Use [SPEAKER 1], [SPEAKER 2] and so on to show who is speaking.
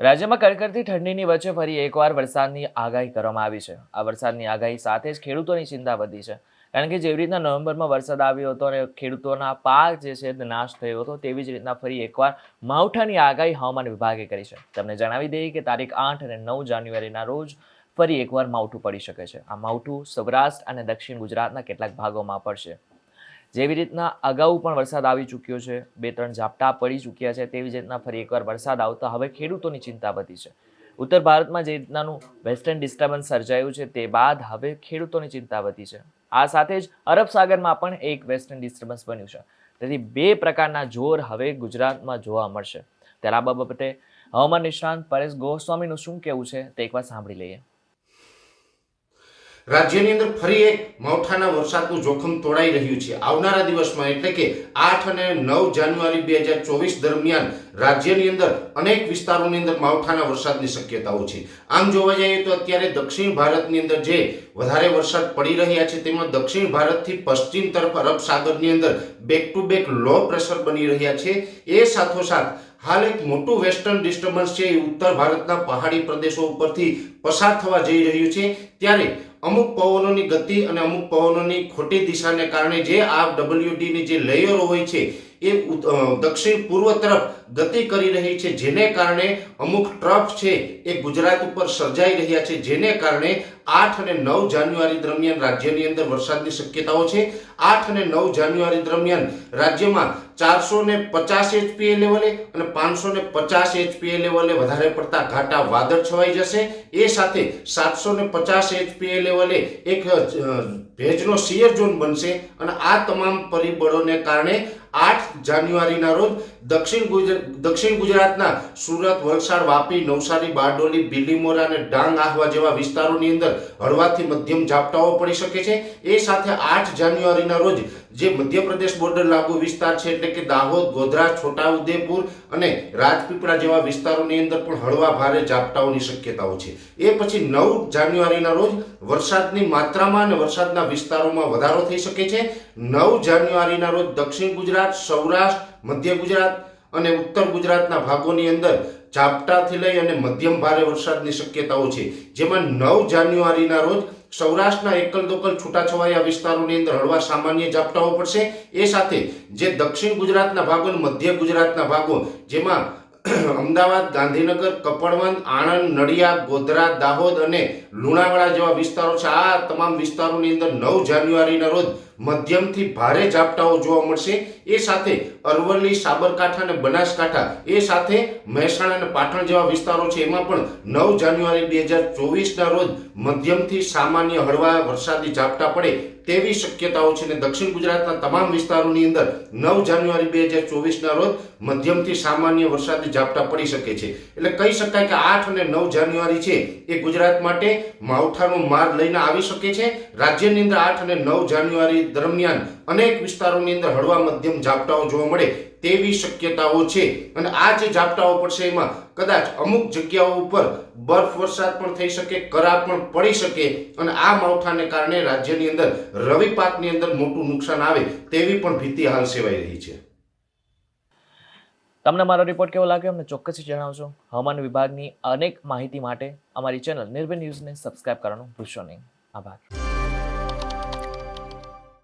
[SPEAKER 1] રાજ્યમાં કડકડતી ઠંડીની વચ્ચે ફરી એકવાર વરસાદની આગાહી કરવામાં આવી છે. આ વરસાદની આગાહી સાથે જ ખેડૂતોની ચિંતા વધી છે. કારણ કે જેવી રીતના નવેમ્બરમાં વરસાદ આવ્યો હતો અને ખેડૂતોના પાક જે છે નાશ થયો હતો, તેવી જ રીતના ફરી એકવાર માવઠાની આગાહી હવામાન વિભાગે કરી છે. તમને જણાવી દઈએ કે તારીખ આઠ અને નવ જાન્યુઆરીના રોજ ફરી એકવાર માવઠું પડી શકે છે. આ માવઠું સૌરાષ્ટ્ર અને દક્ષિણ ગુજરાતના કેટલાક ભાગોમાં પડશે. જેવી રીતના અગાઉ પણ વરસાદ આવી ચૂક્યો છે, બે ત્રણ ઝાપટા પડી ચૂક્યા છે, તેવી રીતના ફરી એકવાર વરસાદ આવતા હવે ખેડૂતોની ચિંતા વધી છે. ઉત્તર ભારતમાં જે રીતનાનું વેસ્ટર્ન ડિસ્ટર્બન્સ સર્જાયું છે, તે બાદ હવે ખેડૂતોની ચિંતા વધી છે. આ સાથે જ અરબ સાગરમાં પણ એક વેસ્ટર્ન ડિસ્ટર્બન્સ બન્યું છે. તેથી બે પ્રકારના જોર હવે ગુજરાતમાં જોવા મળશે. ત્યારે આ બાબતે હવામાન નિષ્ણાંત પરેશ ગોસ્વામીનું શું કહેવું છે, તે એકવાર સાંભળી લઈએ.
[SPEAKER 2] રાજ્યની અંદર ફરી એક માવઠાના વરસાદનું જોખમ તોડાઈ રહ્યું છે. આવનારા દિવસમાં એટલે કે આઠ અને નવ જાન્યુઆરી બે હજાર ચોવીસ દરમિયાન રાજ્યની અંદર અનેક વિસ્તારોની અંદર માવઠાના વરસાદની શક્યતાઓ છે. આમ જોવા જઈએ તો અત્યારે દક્ષિણ ભારતની અંદર જે વધારે વરસાદ પડી રહ્યા છે, તેમાં દક્ષિણ ભારતથી પશ્ચિમ તરફ અરબ સાગરની અંદર back to back low pressure બની રહ્યા છે. એ સાથોસાથ હાલ એક મોટું વેસ્ટર્ન ડિસ્ટર્બન્સ છે, એ ઉત્તર ભારતના પહાડી પ્રદેશો ઉપરથી પસાર થવા જઈ રહ્યું છે. ત્યારે અમુક પવનોની ગતિ અને અમુક પવનોની ખોટી દિશાને કારણે જે આ ડબલ્યુડીની જે લેયરો હોય છે, એ દક્ષિણ પૂર્વ તરફ ગતિ કરી રહી છે, જેને કારણે અમુક ટ્રફ છે, એ ગુજરાત ઉપર સર્જાઈ રહ્યા છે, જેને કારણે આઠ અને નવ જાન્યુઆરી દરમિયાન રાજ્યની અંદર વરસાદની શક્યતાઓ છે. આઠ અને નવ જાન્યુઆરી દરમિયાન રાજ્યમાં ચારસો ને પચાસ એચપીએ લેવલે અને પાંચસો ને પચાસ એચપીએ લેવલે વધારે પડતા ઘાટા વાદળ છવાઈ જશે. એ સાથે સાતસો ને પચાસ એચપીએ લેવલે એક ભેજનો સિયર ઝોન બનશે અને આ તમામ પરિબળોને કારણે આઠ જાન્યુઆરીના રોજ દક્ષિણ ગુજરાત દક્ષિણ ગુજરાતના સુરત, વલસાડ, વાપી, નવસારી, બારડોલી બિલીમોરા અને ડાંગ આહવા જેવા વિસ્તારોની અંદર હળવાથી મધ્યમ ઝાપટાઓ પડી શકે છે. એ સાથે આઠ જાન્યુઆરીના રોજ જે મધ્યપ્રદેશ બોર્ડર લાગુ વિસ્તાર છે, એટલે કે દાહોદ, ગોધરા, છોટાઉદેપુર અને રાજપીપળા જેવા વિસ્તારોની અંદર પણ હળવા ભારે ઝાપટાઓની શક્યતાઓ છે. એ પછી નવ જાન્યુઆરીના રોજ વરસાદની માત્રામાં અને વરસાદના વિસ્તારોમાં વધારો થઈ શકે છે. નવ જાન્યુઆરીના રોજ દક્ષિણ ગુજરાત, સૌરાષ્ટ્ર, મધ્ય ગુજરાત અને ઉત્તર ગુજરાતના ભાગોની અંદર ઝાપટાથી લઈ અને મધ્યમ ભારે વરસાદની શક્યતાઓ છે. જેમાં નવ જાન્યુઆરીના રોજ સૌરાષ્ટ્રના એકલ દોકલ છૂટાછવાયા વિસ્તારોની અંદર હળવા સામાન્ય ઝાપટાઓ પડશે. એ સાથે જે દક્ષિણ ગુજરાતના ભાગો અને મધ્ય ગુજરાતના ભાગો, જેમાં અમદાવાદ, ગાંધીનગર, કપડવંત, આણંદ, નડિયાદ, ગોધરા, દાહોદ અને લુણાવાડા જેવા વિસ્તારો છે. આ તમામ વિસ્તારોની અંદર નવ જાન્યુઆરીના રોજ મધ્યમથી ભારે ઝાપટાઓ જોવા મળશે. એ સાથે અરવલ્લી, સાબરકાંઠા અને બનાસકાંઠા, એ સાથે મહેસાણા અને પાટણ જેવા વિસ્તારો છે. એમાં પણ નવ જાન્યુઆરી બે હજાર ચોવીસના રોજ મધ્યમથી સામાન્ય હળવા વરસાદી ઝાપટા પડે તેવી શક્યતાઓ છે અને દક્ષિણ ગુજરાતના તમામ વિસ્તારોની અંદર નવ જાન્યુઆરી બે હજાર ચોવીસના રોજ મધ્યમથી સામાન્ય વરસાદી ઝાપટા પડી શકે છે. એટલે કહી શકાય કે આઠ અને નવ જાન્યુઆરી છે એ ગુજરાત માટે માવઠાનો માર લઈને આવી શકે છે. રાજ્યની અંદર આઠ અને નવ જાન્યુઆરી દરમિયાન અનેક વિસ્તારોની અંદર હળવા મધ્યમ ઝાપટાઓ જોવા મળે તેવી શક્યતાઓ છે. અને આ જે ઝાપટાઓ પડશે એમાં કદાચ અમુક જગ્યાઓ ઉપર બરફ વરસાદ પણ થઈ શકે કરા પણ પડી શકે અને આ માવઠાને કારણે રાજ્યની અંદર રવિ પાકની અંદર મોટું નુકસાન આવે તેવી પણ ભીતિ હાલ સેવાઈ રહી છે.
[SPEAKER 1] તમને મારો રિપોર્ટ કેવો લાગ્યો? અમને ચોક્કસથી જણાવજો. હવામાન વિભાગની અનેક માહિતી માટે અમારી ચેનલ નિર્ભય ન્યૂઝને સબસ્ક્રાઇબ કરવાનું ભૂલશો નહીં. આભાર.